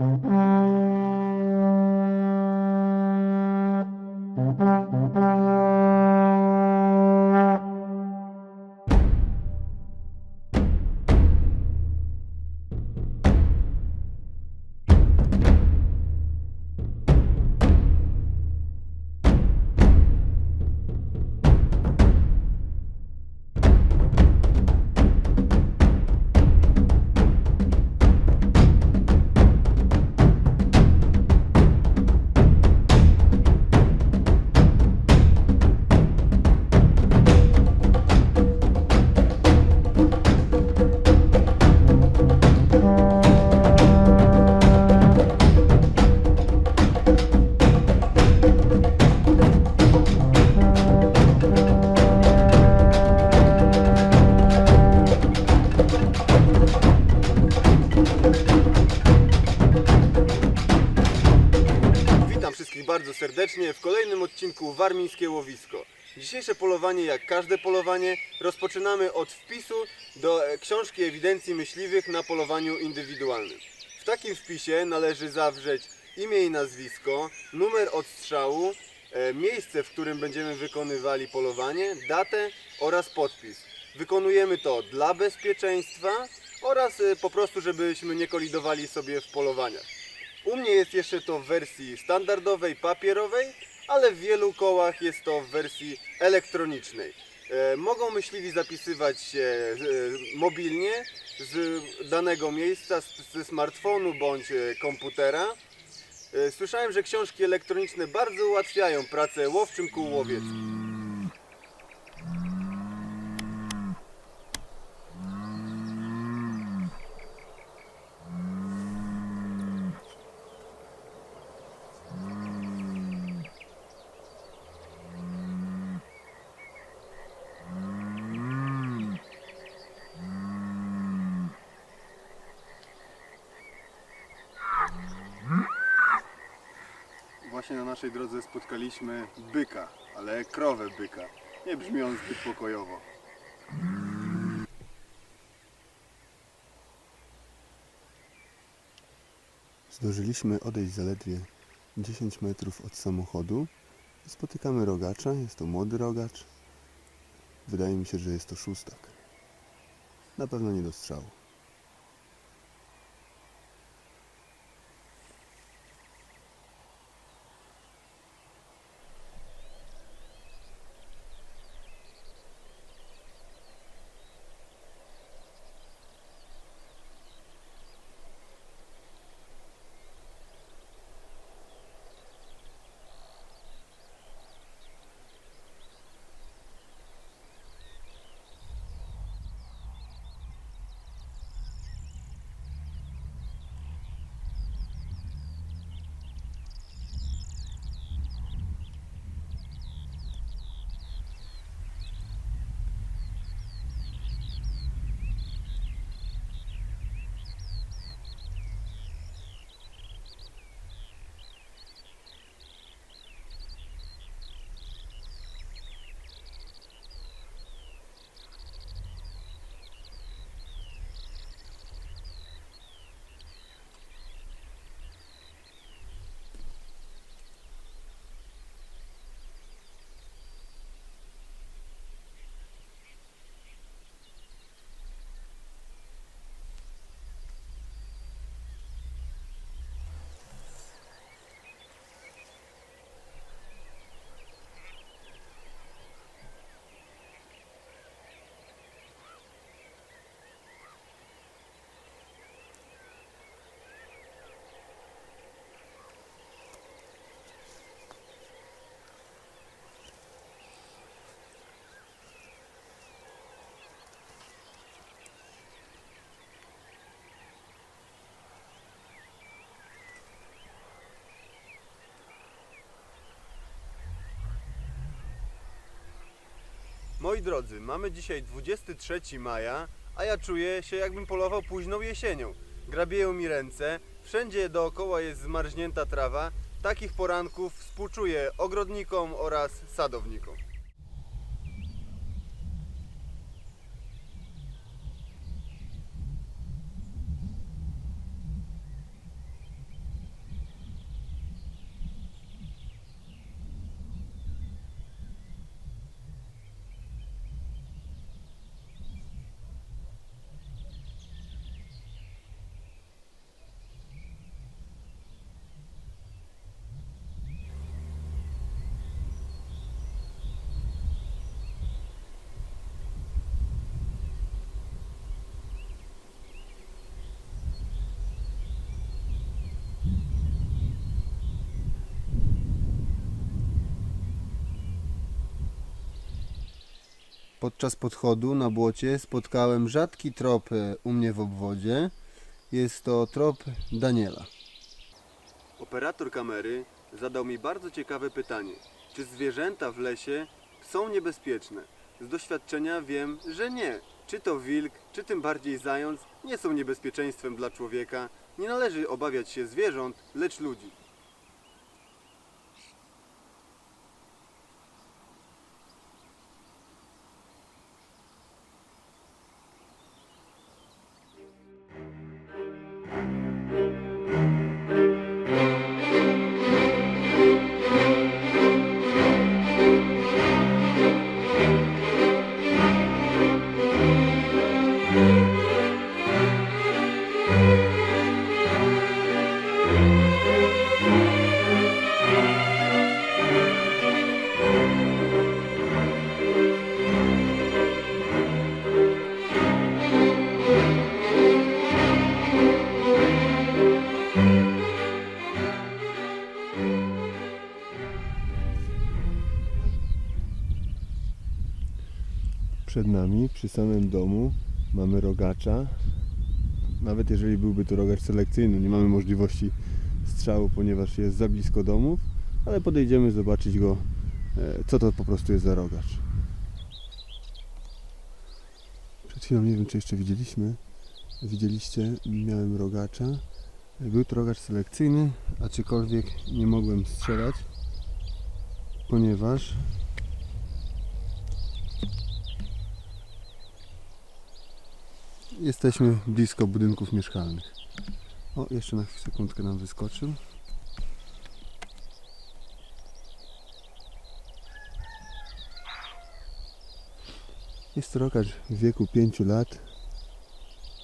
Mm-hmm. W kolejnym odcinku Warmińskie Łowisko. Dzisiejsze polowanie, jak każde polowanie, rozpoczynamy od wpisu do e, książki ewidencji myśliwych na polowaniu indywidualnym. W takim wpisie należy zawrzeć imię i nazwisko, numer odstrzału, e, miejsce, w którym będziemy wykonywali polowanie, datę oraz podpis. Wykonujemy to dla bezpieczeństwa oraz e, po prostu, żebyśmy nie kolidowali sobie w polowaniach. U mnie jest jeszcze to w wersji standardowej, papierowej, ale w wielu kołach jest to w wersji elektronicznej. E, mogą myśliwi zapisywać się e, mobilnie z danego miejsca, ze smartfonu bądź e, komputera. Słyszałem, że książki elektroniczne bardzo ułatwiają pracę łowczym kół łowieckim. Właśnie na naszej drodze spotkaliśmy byka, ale krowę byka. Nie brzmi on zbyt pokojowo. Zdążyliśmy odejść zaledwie 10 metrów od samochodu. Spotykamy rogacza, jest to młody rogacz. Wydaje mi się, że jest to szóstak. Na pewno nie do strzału. Moi drodzy, mamy dzisiaj 23 maja, a ja czuję się jakbym polował późną jesienią. Grabieją mi ręce, wszędzie dookoła jest zmarznięta trawa. Takich poranków współczuję ogrodnikom oraz sadownikom. Podczas podchodu na błocie spotkałem rzadki trop e, u mnie w obwodzie. Jest to trop Daniela. Operator kamery zadał mi bardzo ciekawe pytanie. Czy zwierzęta w lesie są niebezpieczne? Z doświadczenia wiem, że nie. Czy to wilk, czy tym bardziej zając nie są niebezpieczeństwem dla człowieka. Nie należy obawiać się zwierząt, lecz ludzi. Przed nami, przy samym domu, mamy rogacza. Nawet jeżeli byłby to rogacz selekcyjny, nie mamy możliwości strzału, ponieważ jest za blisko domów, ale podejdziemy zobaczyć go, e, co to po prostu jest za rogacz. Przed chwilą, nie wiem czy jeszcze widzieliśmy, widzieliście, miałem rogacza. Był to rogacz selekcyjny, aczkolwiek nie mogłem strzelać, ponieważ Jesteśmy blisko budynków mieszkalnych. O, jeszcze na sekundkę nam wyskoczył. Jest to rokacz w wieku 5 lat.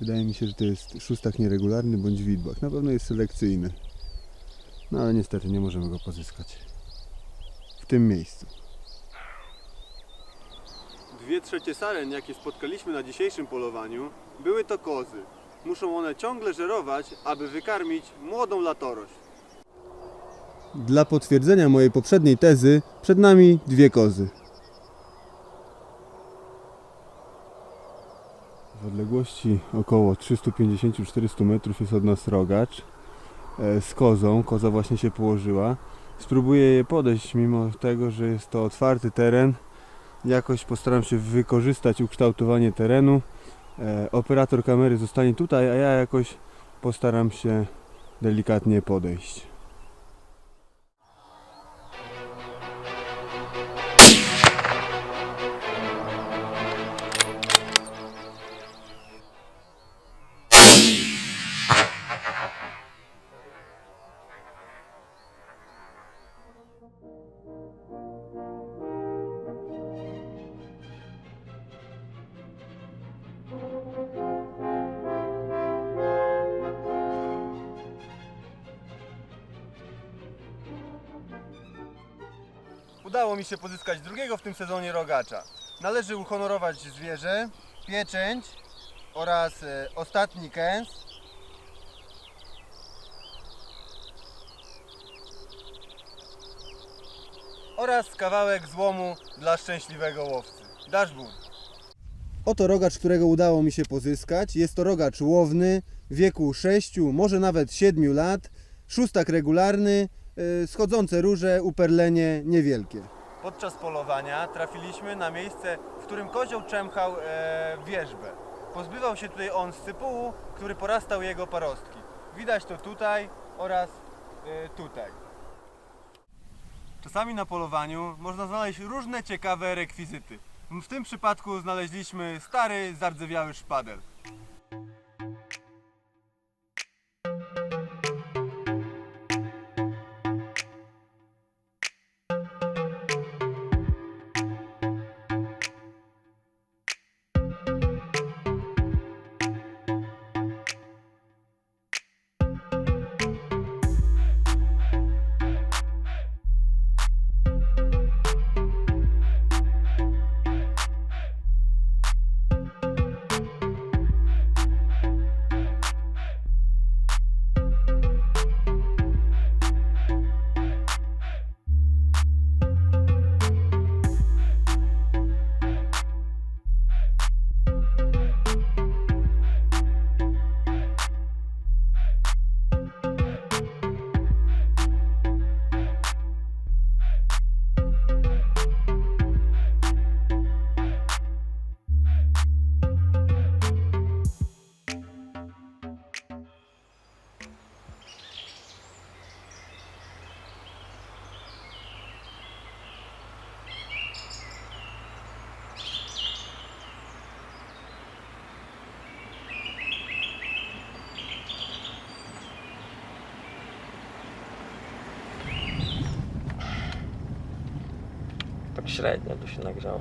Wydaje mi się, że to jest szóstak nieregularny bądź widbak. Na pewno jest selekcyjny. No ale niestety nie możemy go pozyskać. W tym miejscu. Dwie trzecie saren, jakie spotkaliśmy na dzisiejszym polowaniu, były to kozy. Muszą one ciągle żerować, aby wykarmić młodą latorość. Dla potwierdzenia mojej poprzedniej tezy, przed nami dwie kozy. W odległości około 350-400 metrów jest od nas rogacz e, z kozą. Koza właśnie się położyła. Spróbuję je podejść, mimo tego, że jest to otwarty teren. Jakoś postaram się wykorzystać ukształtowanie terenu. E, Operator kamery zostanie tutaj, a ja jakoś postaram się delikatnie podejść. Udało mi się pozyskać drugiego w tym sezonie rogacza. Należy uhonorować zwierzę, pieczęć oraz e, ostatni kęs. Oraz kawałek złomu dla szczęśliwego łowcy. Dashboard. Oto rogacz, którego udało mi się pozyskać. Jest to rogacz łowny, wieku 6, może nawet 7 lat. Szóstak regularny, schodzące róże, uperlenie niewielkie. Podczas polowania trafiliśmy na miejsce, w którym kozioł czemchał e, wierzbę. Pozbywał się tutaj on sypułu, który porastał jego parostki. Widać to tutaj oraz e, tutaj. Czasami na polowaniu można znaleźć różne ciekawe rekwizyty. W tym przypadku znaleźliśmy stary, zardzewiały szpadel. Średnio się nagrzało.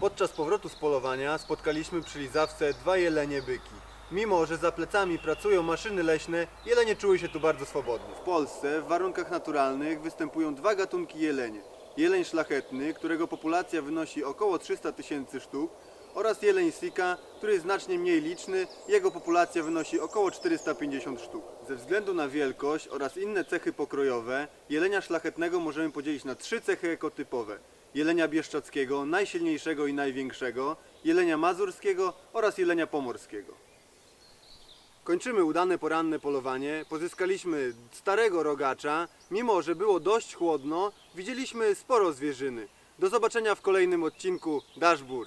Podczas powrotu z polowania spotkaliśmy przy Lizawce dwa jelenie byki. Mimo, że za plecami pracują maszyny leśne, jelenie czuły się tu bardzo swobodnie. W Polsce w warunkach naturalnych występują dwa gatunki jelenie. Jeleń szlachetny, którego populacja wynosi około 300 tysięcy sztuk oraz jeleń sika, który jest znacznie mniej liczny, jego populacja wynosi około 450 sztuk. Ze względu na wielkość oraz inne cechy pokrojowe, jelenia szlachetnego możemy podzielić na trzy cechy ekotypowe. Jelenia bieszczackiego, najsilniejszego i największego, jelenia mazurskiego oraz jelenia pomorskiego. Kończymy udane poranne polowanie. Pozyskaliśmy starego rogacza. Mimo, że było dość chłodno, widzieliśmy sporo zwierzyny. Do zobaczenia w kolejnym odcinku Dashbur.